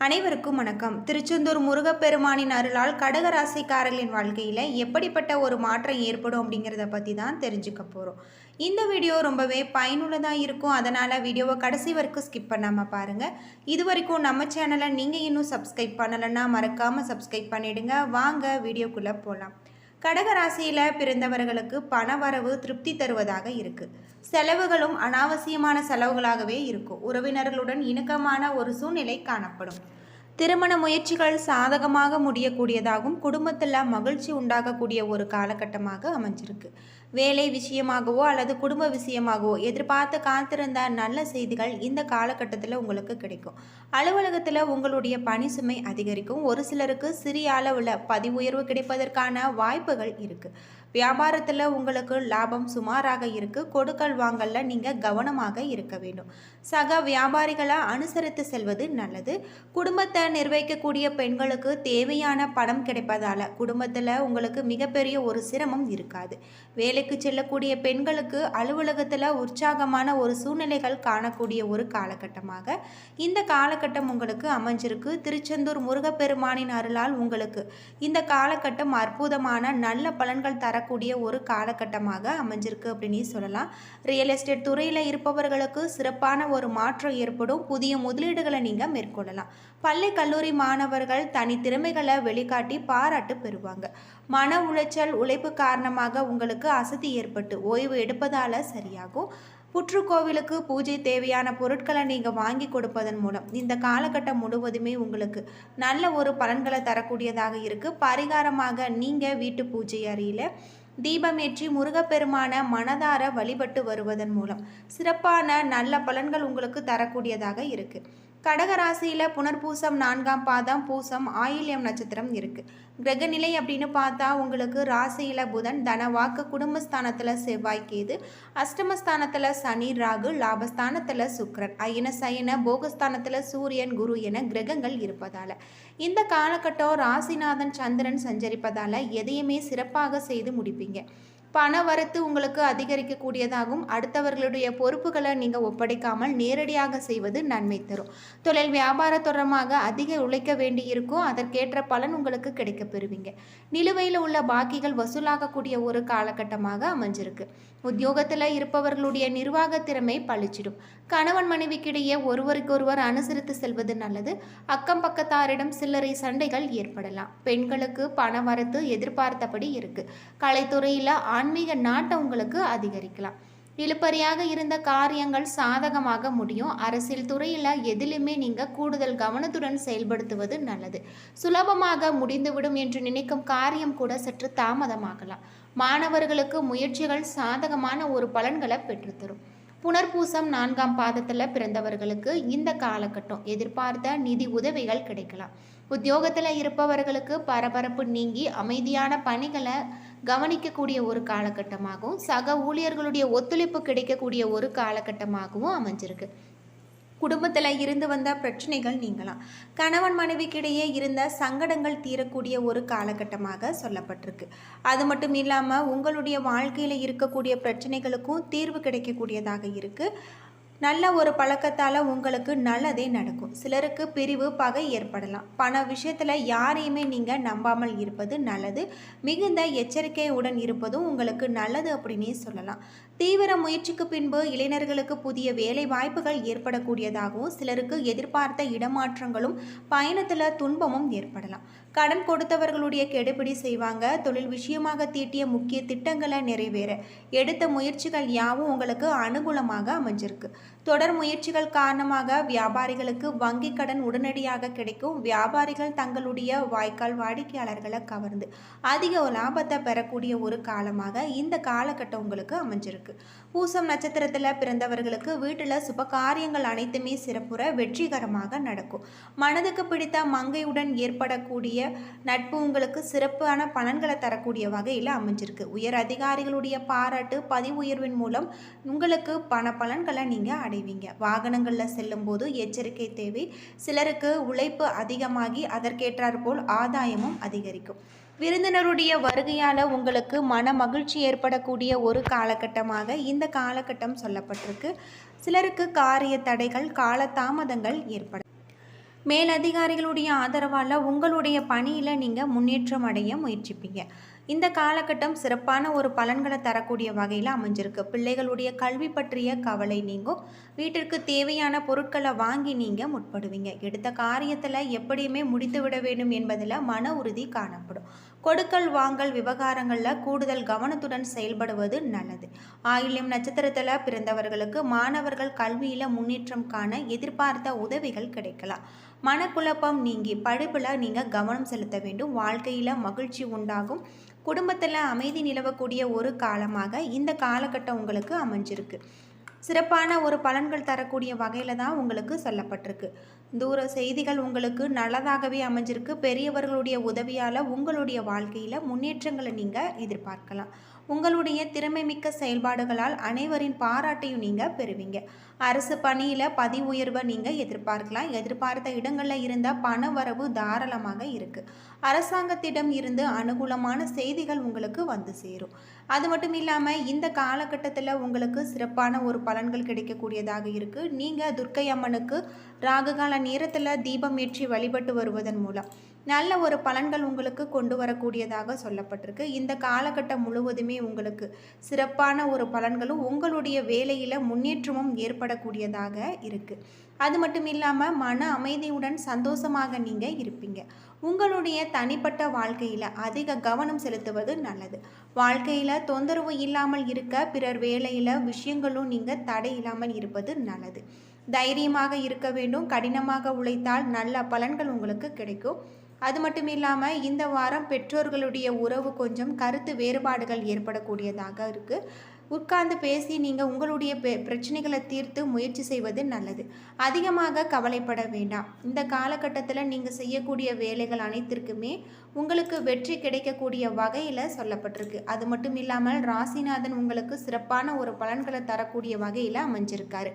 அனைவருக்கும் வணக்கம். திருச்செந்தூர் முருகப்பெருமானின் அருளால் கடகராசிக்காரர்களின் வாழ்க்கையில் எப்படிப்பட்ட ஒரு மாற்றம் ஏற்படும் அப்படிங்கிறத பற்றி தான் தெரிஞ்சுக்க போகிறோம் இந்த வீடியோ ரொம்பவே பயனுள்ளதாக இருக்கும். அதனால் வீடியோவை கடைசி வரைக்கும் ஸ்கிப் பண்ணாமல் பாருங்கள் இது வரைக்கும் நம்ம சேனலை நீங்கள் இன்னும் சப்ஸ்கிரைப் பண்ணலைன்னா மறக்காமல் சப்ஸ்கிரைப் பண்ணிவிடுங்க வாங்க வீடியோக்குள்ளே போகலாம் கடகராசியில் பிறந்தவர்களுக்கு பணவரவு திருப்தி தருவதாக இருக்குது செலவுகளும் அனாவசியமான செலவுகளாகவே இருக்கும். உறவினர்களுடன் இணக்கமான ஒரு சூழ்நிலை காணப்படும். திருமண முயற்சிகள் சாதகமாக முடியக்கூடியதாகவும் குடும்பத்தில் மகிழ்ச்சி உண்டாகக்கூடிய ஒரு காலகட்டமாக அமைஞ்சிருக்கு. வேலை விஷயமாகவோ அல்லது குடும்ப விஷயமாகவோ எதிர்பார்த்து காத்திருந்த நல்ல செய்திகள் இந்த காலகட்டத்தில் உங்களுக்கு கிடைக்கும். அலுவலகத்தில் உங்களுடைய பணி சுமை அதிகரிக்கும். ஒரு சிலருக்கு சிறிய அளவில் பதிவுயர்வு உயர்வு கிடைப்பதற்கான வாய்ப்புகள் இருக்குது வியாபாரத்தில் உங்களுக்கு லாபம் சுமாராக இருக்குது கொடுக்கல் வாங்கல நீங்கள் கவனமாக இருக்க வேண்டும். சக வியாபாரிகளை அனுசரித்து செல்வது நல்லது. குடும்பத்தை நிர்வகிக்கக்கூடிய பெண்களுக்கு தேவையான பணம் கிடைப்பதால் குடும்பத்தில் உங்களுக்கு மிகப்பெரிய ஒரு சிரமம் இருக்காது. வேலைக்கு செல்லக்கூடிய பெண்களுக்கு அலுவலகத்தில் உற்சாகமான ஒரு சூழ்நிலைகள் காணக்கூடிய ஒரு காலகட்டமாக இந்த காலகட்டம் உங்களுக்கு அமைஞ்சிருக்கு. திருச்செந்தூர் முருகப்பெருமானின் அருளால் உங்களுக்கு இந்த காலகட்டம் அற்புதமான நல்ல பலன்கள் தர வரக்கூடிய ஒரு காலகட்டமாக அமைஞ்சிருக்கு அப்படின்னு சொல்லலாம். ரியல் எஸ்டேட் துறையில் இருப்பவர்களுக்கு சிறப்பான ஒரு மாற்றம் ஏற்படும். புதிய முதலீடுகளை நீங்கள் மேற்கொள்ளலாம். பள்ளி கல்லூரி மாணவர்கள் தனி திறமைகளை வெளிக்காட்டி பாராட்டு பெறுவாங்க. மன உளைச்சல் உழைப்பு காரணமாக உங்களுக்கு அசதி ஏற்பட்டு ஓய்வு எடுப்பதால் சரியாகும். புற்றுக்கோவிலுக்கு பூஜை தேவையான பொருட்களை நீங்கள் வாங்கி கொடுப்பதன் மூலம் இந்த காலகட்டம் முழுவதுமே உங்களுக்கு நல்ல ஒரு பலன்களை தரக்கூடியதாக இருக்குது பரிகாரமாக நீங்கள் வீட்டு பூஜை அறையில் தீபமேற்றி முருகப்பெருமான மனதார வழிபட்டு வருவதன் மூலம் சிறப்பான நல்ல பலன்கள் உங்களுக்கு தரக்கூடியதாக இருக்குது கடகராசியில் புனர்பூசம் நான்காம் பாதம் பூசம் ஆயில்யம் நட்சத்திரம் இருக்குது கிரகநிலை அப்படின்னு பார்த்தா உங்களுக்கு ராசியில் புதன் தனவாக்கு குடும்பஸ்தானத்தில் செவ்வாய் கேது அஷ்டமஸ்தானத்தில் சனி ராகு லாபஸ்தானத்தில் சுக்ரன் அயன சயன போகஸ்தானத்தில் சூரியன் குரு என கிரகங்கள் இருப்பதால். இந்த காலகட்டம் ராசிநாதன் சந்திரன் சஞ்சரிப்பதால் எதையுமே சிறப்பாக செய்து முடிப்பீங்க. பண வரத்து உங்களுக்கு அதிகரிக்கக்கூடியதாகும். அடுத்தவர்களுடைய பொறுப்புகளை நீங்கள் ஒப்படைக்காமல் நேரடியாக செய்வது நன்மை தரும். தொழில் வியாபார தொடர்பாக அதிக உழைக்க வேண்டி இருக்கும் அதற்கேற்ற பலன் உங்களுக்கு கிடைக்க பெறுவீங்க. நிலுவையில் உள்ள பாக்கிகள் வசூலாகக்கூடிய ஒரு காலகட்டமாக அமைஞ்சிருக்கு. உத்தியோகத்தில் இருப்பவர்களுடைய நிர்வாக திறமை பழிச்சிடும். கணவன் மனைவிக்கிடையே ஒருவருக்கொருவர் அனுசரித்து செல்வது நல்லது. அக்கம் பக்கத்தாரிடம் சில்லறை சண்டைகள் ஏற்படலாம். பெண்களுக்கு பண வரத்து எதிர்பார்த்தபடி இருக்கு. கலைத்துறையில் ஆன்மீக நாட்டம் உங்களுக்கு அதிகரிக்கலாம். இழுப்பறியாக இருந்த காரியங்கள் சாதகமாக முடியும். அரசியல் துறையில் எதிலுமே நீங்கள் கூடுதல் கவனத்துடன் செயல்படுத்துவது நல்லது. சுலபமாக முடிந்துவிடும் என்று நினைக்கும் காரியம் கூட சற்று தாமதமாகலாம். மாணவர்களுக்கு முயற்சிகள் சாதகமான ஒரு பலன்களை பெற்றுத்தரும். புனர்பூசம் நான்காம் பாதத்தில் பிறந்தவர்களுக்கு இந்த காலகட்டம் எதிர்பார்த்த நிதி உதவிகள் கிடைக்கலாம். உத்தியோகத்தில் இருப்பவர்களுக்கு பரபரப்பு நீங்கி அமைதியான பணிகளை கவனிக்கக்கூடிய ஒரு காலகட்டமாகவும் சக ஊழியர்களுடைய ஒத்துழைப்பு கிடைக்கக்கூடிய ஒரு காலகட்டமாகவும் அமைஞ்சிருக்கு. குடும்பத்தில் இருந்து வந்த பிரச்சனைகள் நீங்களாம் கணவன் மனைவிக்கிடையே இருந்த சங்கடங்கள் தீரக்கூடிய ஒரு காலகட்டமாக சொல்லப்பட்டிருக்கு. அது மட்டும் இல்லாமல் உங்களுடைய வாழ்க்கையில் இருக்கக்கூடிய பிரச்சனைகளுக்கும் தீர்வு கிடைக்கக்கூடியதாக இருக்குது நல்ல ஒரு பழக்கத்தால் உங்களுக்கு நல்லதே நடக்கும். சிலருக்கு பிரிவு பகை ஏற்படலாம். பண விஷயத்தில் யாரையுமே நீங்கள் நம்பாமல் இருப்பது நல்லது. மிகுந்த எச்சரிக்கையுடன் இருப்பதும் உங்களுக்கு நல்லது அப்படின்னே சொல்லலாம். தீவிர முயற்சிக்கு பின்பு இளைஞர்களுக்கு புதிய வேலை வாய்ப்புகள் ஏற்படக்கூடியதாகவும் சிலருக்கு எதிர்பார்த்த இடமாற்றங்களும் பயணத்தில் துன்பமும் ஏற்படலாம். கடன் கொடுத்தவர்களுடைய கெடுபிடி செய்வாங்க. தொழில் விஷயமாக தீட்டிய முக்கிய திட்டங்களை நிறைவேற. எடுத்த முயற்சிகள் யாவும் உங்களுக்கு அனுகூலமாக அமைஞ்சிருக்கு. தொடர் முயற்சிகள் காரணமாக வியாபாரிகளுக்கு வங்கி கடன் உடனடியாக கிடைக்கும். வியாபாரிகள் தங்களுடைய வாய்க்கால் வாடிக்கையாளர்களை கவர்ந்து அதிக லாபத்தை பெறக்கூடிய ஒரு காலமாக இந்த காலகட்டம் உங்களுக்கு அமைஞ்சிருக்கு. பூசம் நட்சத்திரத்தில் பிறந்தவர்களுக்கு வீட்டில் சுப காரியங்கள் அனைத்துமே சிறப்புற வெற்றிகரமாக நடக்கும். மனதுக்கு பிடித்த மங்கையுடன் ஏற்படக்கூடிய நட்பு உங்களுக்கு சிறப்பான பலன்களை தரக்கூடிய வகையில் அமைஞ்சிருக்கு. உயர் அதிகாரிகளுடைய பாராட்டு பதிவு உயர்வின் மூலம் உங்களுக்கு பண பலன்களை நீங்கள் அடைவீங்க. வாகனங்களில் செல்லும்போது எச்சரிக்கை தேவை. சிலருக்கு உழைப்பு அதிகமாகி அதற்கேற்றாற்போல் ஆதாயமும் அதிகரிக்கும். விருந்தினருடைய வருகையால் உங்களுக்கு மன மகிழ்ச்சி ஏற்படக்கூடிய ஒரு காலகட்டமாக இந்த காலகட்டம் சொல்லப்பட்டிருக்கு. சிலருக்கு காரிய தடைகள் காலதாமதங்கள் ஏற்படும் மேலதிகாரிகளுடைய ஆதரவால் உங்களுடைய பணியில் நீங்கள் முன்னேற்றம் அடைய முயற்சிப்பீங்க. இந்த காலகட்டம் சிறப்பான ஒரு பலன்களை தரக்கூடிய வகையில் அமைஞ்சிருக்கு. பிள்ளைகளுடைய கல்வி பற்றிய கவலை நீங்கும். வீட்டிற்கு தேவையான பொருட்களை வாங்கி நீங்கள் முற்படுவீங்க. எடுத்த காரியத்தில் எப்படியுமே முடித்து விட வேண்டும் என்பதில் மன உறுதி காணப்படும். கொடுக்கல் வாங்கல் விவகாரங்களில் கூடுதல் கவனத்துடன் செயல்படுவது நல்லது. ஆயில்யம் நட்சத்திரத்தில் பிறந்தவர்களுக்கு மாணவர்கள் கல்வியில் முன்னேற்றம் காண எதிர்பார்த்த உதவிகள் கிடைக்கலாம். மனக்குழப்பம் நீங்கி படிப்பில் நீங்கள் கவனம் செலுத்த வேண்டும். வாழ்க்கையில் மகிழ்ச்சி உண்டாகும். குடும்பத்தில் அமைதி நிலவக்கூடிய ஒரு காலமாக இந்த காலகட்டம் உங்களுக்கு அமைஞ்சிருக்கு. சிறப்பான ஒரு பலன்கள் தரக்கூடிய வகையில் தான் உங்களுக்கு சொல்லப்பட்டிருக்கு. தூர செய்திகள் உங்களுக்கு நல்லதாகவே அமைஞ்சிருக்கு. பெரியவர்களுடைய உதவியால் உங்களுடைய வாழ்க்கையில் முன்னேற்றங்களை நீங்கள் எதிர்பார்க்கலாம். உங்களுடைய திறமை மிக்க செயல்பாடுகளால் அனைவரின் பாராட்டையும் நீங்கள் பெறுவீங்க. அரசு பணியில் பதி உயர்வை நீங்கள் எதிர்பார்க்கலாம். எதிர்பார்த்த இடங்களில் இருந்த பண வரவு தாராளமாக இருக்குது அரசாங்கத்திடம் இருந்து அனுகூலமான செய்திகள் உங்களுக்கு வந்து சேரும். அது மட்டும் இல்லாமல் இந்த காலகட்டத்தில் உங்களுக்கு சிறப்பான ஒரு பலன்கள் கிடைக்கக்கூடியதாக இருக்குது நீங்கள் துர்க்கை அம்மனுக்கு ராகுகால நேரத்தில் தீபம் ஏற்றி வழிபட்டு வருவதன் மூலம். நல்ல ஒரு பலன்கள் உங்களுக்கு கொண்டு வரக்கூடியதாக சொல்லப்பட்டிருக்கு. இந்த காலகட்டம் முழுவதுமே உங்களுக்கு சிறப்பான ஒரு பலன்களும் உங்களுடைய வேலையில் முன்னேற்றமும் ஏற்படக்கூடியதாக இருக்குது அது மட்டும் இல்லாமல் மன அமைதியுடன் சந்தோஷமாக நீங்கள் இருப்பீங்க. உங்களுடைய தனிப்பட்ட வாழ்க்கையில் அதிக கவனம் செலுத்துவது நல்லது. வாழ்க்கையில் தொந்தரவு இல்லாமல் இருக்க பிறர் வேலையில் விஷயங்களும் நீங்கள் தடை இல்லாமல் இருப்பது நல்லது. தைரியமாக இருக்க வேண்டும். கடினமாக உழைத்தால் நல்ல பலன்கள் உங்களுக்கு கிடைக்கும். அது மட்டும் இல்லாமல் இந்த வாரம் பெற்றோர்களுடைய உறவு கொஞ்சம் கருத்து வேறுபாடுகள் ஏற்படக்கூடியதாக இருக்குது உட்கார்ந்து பேசி நீங்கள் உங்களுடைய பிரச்சனைகளை தீர்த்து முயற்சி செய்வது நல்லது. அதிகமாக கவலைப்பட வேண்டாம். இந்த காலகட்டத்தில் நீங்கள் செய்யக்கூடிய வேலைகள் அனைத்திற்குமே உங்களுக்கு வெற்றி கிடைக்கக்கூடிய வகையில் சொல்லப்பட்டிருக்கு. அது மட்டும் இல்லாமல் ராசிநாதன் உங்களுக்கு சிறப்பான ஒரு பலன்களை தரக்கூடிய வகையில் அமைஞ்சிருக்காரு.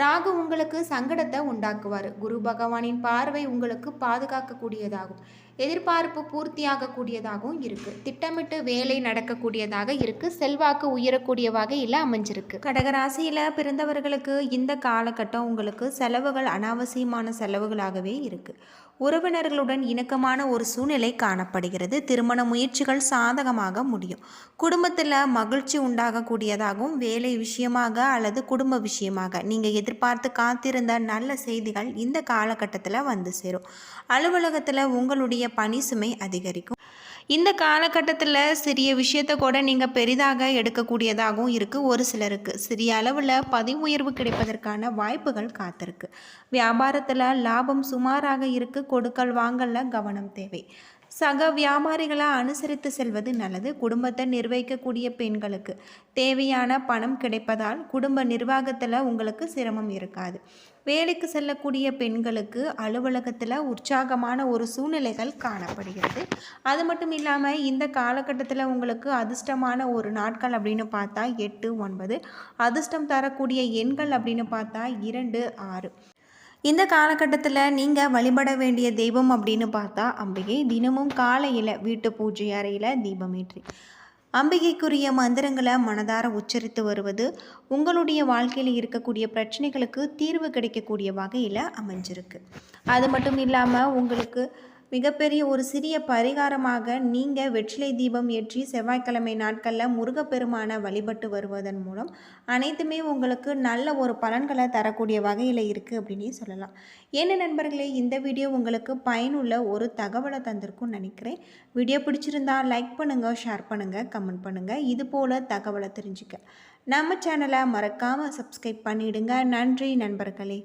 ராகு உங்களுக்கு சங்கடத்தை உண்டாக்குவார். குரு பகவானின் பார்வை உங்களுக்கு பாதுகாக்கக்கூடியதாகும். எதிர்பார்ப்பு பூர்த்தியாகக்கூடியதாகவும் இருக்குது திட்டமிட்டு வேலை நடக்கக்கூடியதாக இருக்குது செல்வாக்கு உயரக்கூடிய வகையில் அமைஞ்சிருக்கு. கடகராசியில் பிறந்தவர்களுக்கு இந்த காலகட்டம் உங்களுக்கு செலவுகள் அனாவசியமான செலவுகளாகவே இருக்குது உறவினர்களுடன் இணக்கமான ஒரு சூழ்நிலை காணப்படுகிறது. திருமண முயற்சிகள் சாதகமாக முடியும். குடும்பத்தில் மகிழ்ச்சி உண்டாகக்கூடியதாகவும் வேலை விஷயமாக அல்லது குடும்ப விஷயமாக நீங்கள் எதிர்பார்த்து காத்திருந்த நல்ல செய்திகள் இந்த காலகட்டத்தில் வந்து சேரும். அலுவலகத்தில் உங்களுடைய உங்களுடைய பணி சுமை அதிகரிக்கும். இந்த காலகட்டத்தில் சிறிய விஷயத்தை கூட நீங்கள் பெரிதாக எடுக்கக்கூடியதாகவும் இருக்குது ஒரு சிலருக்கு சிறிய அளவில் பதிவு உயர்வு கிடைப்பதற்கான வாய்ப்புகள் காத்திருக்கு. வியாபாரத்தில் லாபம் சுமாராக இருக்குது கொடுக்கல் வாங்கல கவனம் தேவை. சக வியாபாரிகளை அனுசரித்து செல்வது நல்லது. குடும்பத்தை நிர்வகிக்கக்கூடிய பெண்களுக்கு தேவையான பணம் கிடைப்பதால் குடும்ப நிர்வாகத்தில் உங்களுக்கு சிரமம் இருக்காது. வேலைக்கு செல்லக்கூடிய பெண்களுக்கு அலுவலகத்தில் உற்சாகமான ஒரு சூழ்நிலைகள் காணப்படுகிறது. அது மட்டும் இல்லாமல் இந்த காலகட்டத்தில் உங்களுக்கு அதிர்ஷ்டமான ஒரு நாட்கள் அப்படின்னு பார்த்தா எட்டு ஒன்பது. அதிர்ஷ்டம் தரக்கூடிய எண்கள் அப்படின்னு பார்த்தா இரண்டு ஆறு. இந்த காலகட்டத்தில் நீங்கள் வழிபட வேண்டிய தெய்வம் அப்படின்னு பார்த்தா அம்பிகை தினமும் காலையில் வீட்டு பூஜை அறையில் தீபமேற்றி அம்பிகைக்குரிய மந்திரங்களை மனதார உச்சரித்து வருவது உங்களுடைய வாழ்க்கையில் இருக்கக்கூடிய பிரச்சனைகளுக்கு தீர்வு கிடைக்கக்கூடிய வகையில் அமைஞ்சிருக்கு. அது மட்டும் இல்லாமல் உங்களுக்கு மிகப்பெரிய ஒரு சிறிய பரிகாரமாக நீங்கள் வெற்றிலை தீபம் ஏற்றி செவ்வாய்க்கிழமை நாட்களில் முருகப்பெருமான வழிபட்டு வருவதன் மூலம் அனைத்துமே உங்களுக்கு நல்ல ஒரு பலன்களை தரக்கூடிய வகையில் இருக்குது அப்படின்னு சொல்லலாம். என்ன நண்பர்களே இந்த வீடியோ உங்களுக்கு பயனுள்ள ஒரு தகவலை தந்திருக்கும்னு நினைக்கிறேன். வீடியோ பிடிச்சிருந்தா லைக் பண்ணுங்கள் ஷேர் பண்ணுங்கள் கமெண்ட் பண்ணுங்கள் இது போல் தகவலை தெரிஞ்சுக்க. நம்ம சேனலை மறக்காமல் சப்ஸ்கிரைப் பண்ணிவிடுங்க நன்றி நண்பர்களே.